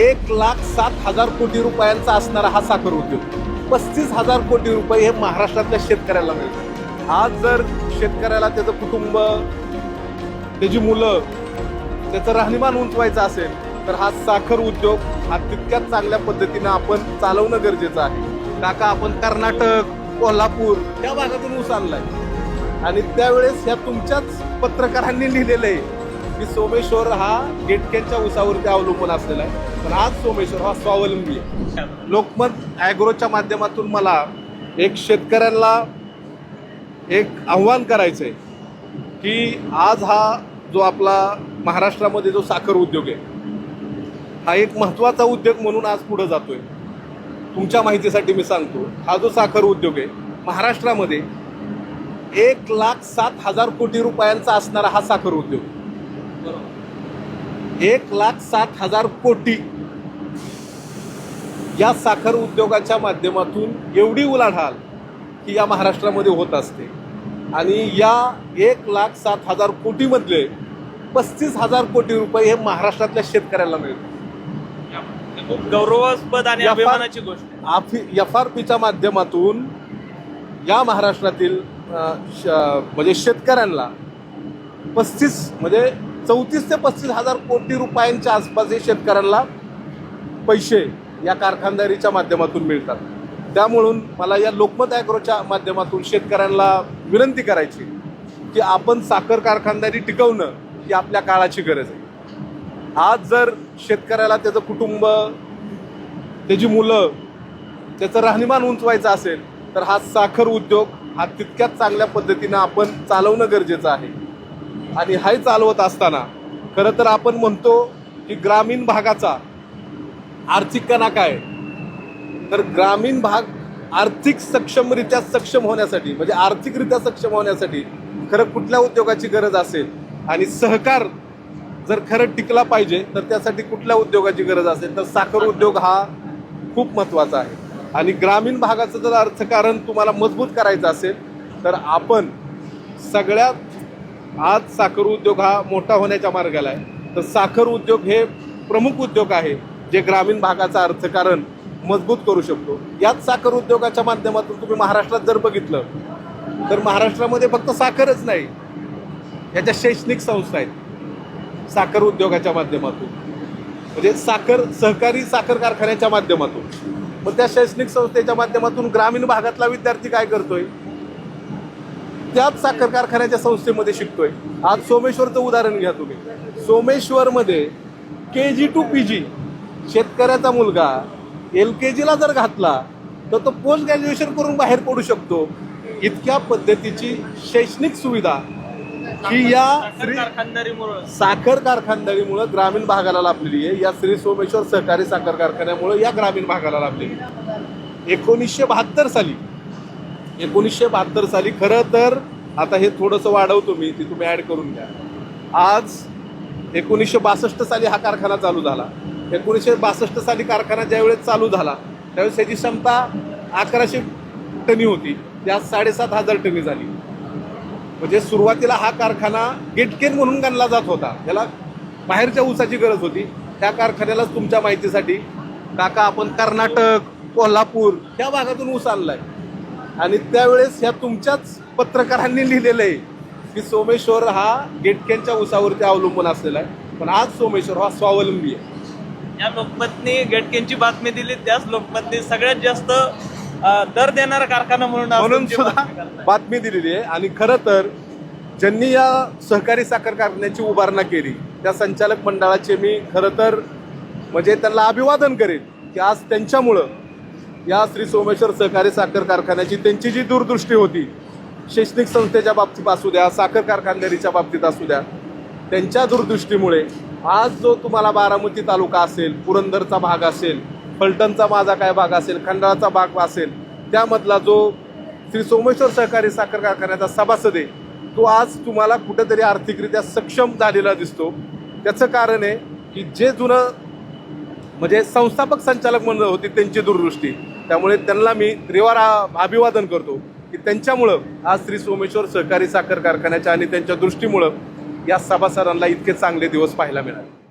एक लाख सात हजार कोटी रुपयांचा असणारा हा साखर उद्योग. पस्तीस हजार कोटी रुपये हे महाराष्ट्रातल्या शेतकऱ्याला मिळतात. आज जर शेतकऱ्याला त्याचं कुटुंब त्याची मुलं त्याचं राहणीमान उंचवायचं असेल तर हा साखर उद्योग हा तितक्याच चांगल्या पद्धतीनं आपण चालवणं गरजेचं आहे. काका आपण कर्नाटक कोल्हापूर या भागातून ऊस आणलाय. आणि त्यावेळेस ह्या तुमच्याच पत्रकारांनी लिहिलेलं आहे की सोमेश्वर हा गेटकेच्या ऊसावरती अवलंबून असलेला आहे. पण आज सोमेश्वर हा स्वावलंबी आहे. लोकमत ॲग्रोच्या माध्यमातून मला एक शेतकऱ्यांना एक आव्हान करायचं आहे की आज हा जो आपला महाराष्ट्रामध्ये जो साखर उद्योग आहे हा एक महत्त्वाचा उद्योग म्हणून आज पुढं जातो आहे तुमच्या माहितीसाठी मी सांगतो हा जो साखर उद्योग आहे महाराष्ट्रामध्ये एक लाख सात हजार कोटी रुपयांचा असणारा हा साखर उद्योग. एक लाख सात हजार कोटी या साखर उद्योगाच्या माध्यमातून एवढी उलाढाल ही या महाराष्ट्रामध्ये होत असते आणि या एक लाख सात हजार कोटीमधले पस्तीस हजार कोटी रुपये हे महाराष्ट्रातल्या शेतकऱ्याला मिळतात खूप गौरवास्पद आणि अभिमानाची गोष्ट. एफ आर पीच्या माध्यमातून या महाराष्ट्रातील म्हणजे शेतकऱ्यांना पस्तीस म्हणजे चौतीस ते पस्तीस हजार कोटी रुपयांच्या आसपास हे शेतकऱ्यांना पैसे या कारखानदारीच्या माध्यमातून मिळतात. त्यामुळून मला या लोकमत ॲग्रोच्या माध्यमातून शेतकऱ्यांना विनंती करायची की आपण साखर कारखानदारी टिकवणं ही आपल्या काळाची गरज आहे. आज जर शेतकऱ्याला त्याचं कुटुंब त्याची मुलं त्याचं राहणीमान उंचवायचं असेल तर हा साखर उद्योग हा तितक्याच चांगल्या पद्धतीनं आपण चालवणं गरजेचं आहे. आणि हाय चालवत असताना खरं तर आपण म्हणतो की ग्रामीण भागाचा आर्थिक कणा काय? तर ग्रामीण भाग आर्थिक सक्षमरित्या सक्षम होण्यासाठी म्हणजे आर्थिकरित्या सक्षम होण्यासाठी खरं कुठल्या उद्योगाची गरज असेल? आणि सहकार जर खरं टिकला पाहिजे तर त्यासाठी कुठल्या उद्योगाची गरज असेल? तर साखर उद्योग हा खूप महत्त्वाचा आहे. आणि ग्रामीण भागाचं जर अर्थकारण तुम्हाला मजबूत करायचं असेल तर आपण सगळ्यात आज साखर उद्योग हा मोठा होण्याच्या मार्गाला आहे. तर साखर उद्योग हे प्रमुख उद्योग आहे जे ग्रामीण भागाचं अर्थकारण मजबूत करू शकतो. याच साखर उद्योगाच्या माध्यमातून तुम्ही महाराष्ट्रात जर बघितलं तर महाराष्ट्रामध्ये फक्त साखरच नाही याच्या शैक्षणिक संस्था आहेत. साखर उद्योगाच्या माध्यमातून. म्हणजे साखर सहकारी साखर कारखान्याच्या माध्यमातून. मग त्या शैक्षणिक संस्थेच्या माध्यमातून ग्रामीण भागातला विद्यार्थी काय करतोय? त्याच साखर कारखान्याच्या संस्थेमध्ये शिकतोय. आज सोमेश्वरचं उदाहरण घ्या तुम्ही. सोमेश्वरमध्ये के जी टू पी जी शेतकऱ्याचा मुलगा एल के जीला जर घातला तर तो पोस्ट ग्रॅज्युएशन करून बाहेर पडू शकतो. इतक्या पद्धतीची शैक्षणिक सुविधा ही या साखर श्री कारखानदारीमुळं साखर कारखानदारीमुळं ग्रामीण भागाला लाभलेली आहे. या श्री सोमेश्वर सहकारी साखर कारखान्यामुळं या ग्रामीण भागाला लाभलेली आहे. एकोणीसशे बहात्तर साली एकोणीसशे बहात्तर साली खरं तर आता हे थोडंसं वाढवतो मी ती तुम्ही ॲड करून घ्या. आज एकोणीसशे बासष्ट साली हा कारखाना चालू झाला. एकोणीसशे बासष्ट साली कारखाना ज्यावेळेस चालू झाला त्यावेळेस त्याची क्षमता अकराशे टनी होती. ती आज साडेसात हजार टनी झाली. म्हणजे सुरुवातीला हा कारखाना गेटकेन म्हणून गणला जात होता. त्याला बाहेरच्या ऊसाची गरज होती. त्या कारखान्यालाच तुमच्या माहितीसाठी काका आपण कर्नाटक कोल्हापूर या भागातून ऊस आणला आहे आणि त्यावेळेस ह्या तुमच्याच पत्रकारांनी लिहिलेलं आहे की सोमेश्वर हा गेटकेनच्या ऊसावरती अवलंबून असलेला आहे. पण आज सोमेश्वर हा स्वावलंबी आहे. या लोकमतने गटकेंची बातमी दिली त्याच लोकमतने सगळ्यात जास्त दर देणारा कारखाना म्हणून म्हणून सुद्धा. बातमी दिलेली आहे. आणि खरं तर ज्यांनी या सहकारी साखर कारखान्याची उभारणा केली त्या संचालक मंडळाचे मी खरं तर म्हणजे त्यांना अभिवादन करेन की आज त्यांच्यामुळं या श्री सोमेश्वर सहकारी साखर कारखान्याची त्यांची जी दूरदृष्टी होती शैक्षणिक संस्थेच्या बाबतीत असू द्या साखर कारखानदारीच्या बाबतीत असू द्या त्यांच्या दूरदृष्टीमुळे आज जो तुम्हाला बारामती तालुका असेल पुरंदरचा भाग असेल फलटणचा माझा काय भाग असेल खंडाळाचा भाग असेल त्यामधला जो श्री सोमेश्वर सहकारी साखर कारखान्याचा सभासद आहे तो आज तुम्हाला कुठेतरी आर्थिकरित्या सक्षम झालेला दिसतो. त्याचं कारण आहे की जे जुनं म्हणजे संस्थापक संचालक मंडळ होती त्यांची दूरदृष्टी. त्यामुळे त्यांना मी त्रिवार अभिवादन करतो की त्यांच्यामुळं आज श्री सोमेश्वर सहकारी साखर कारखान्याच्या आणि त्यांच्या दृष्टीमुळं या सभासदांना इतके चांगले दिवस पाहायला मिळाले.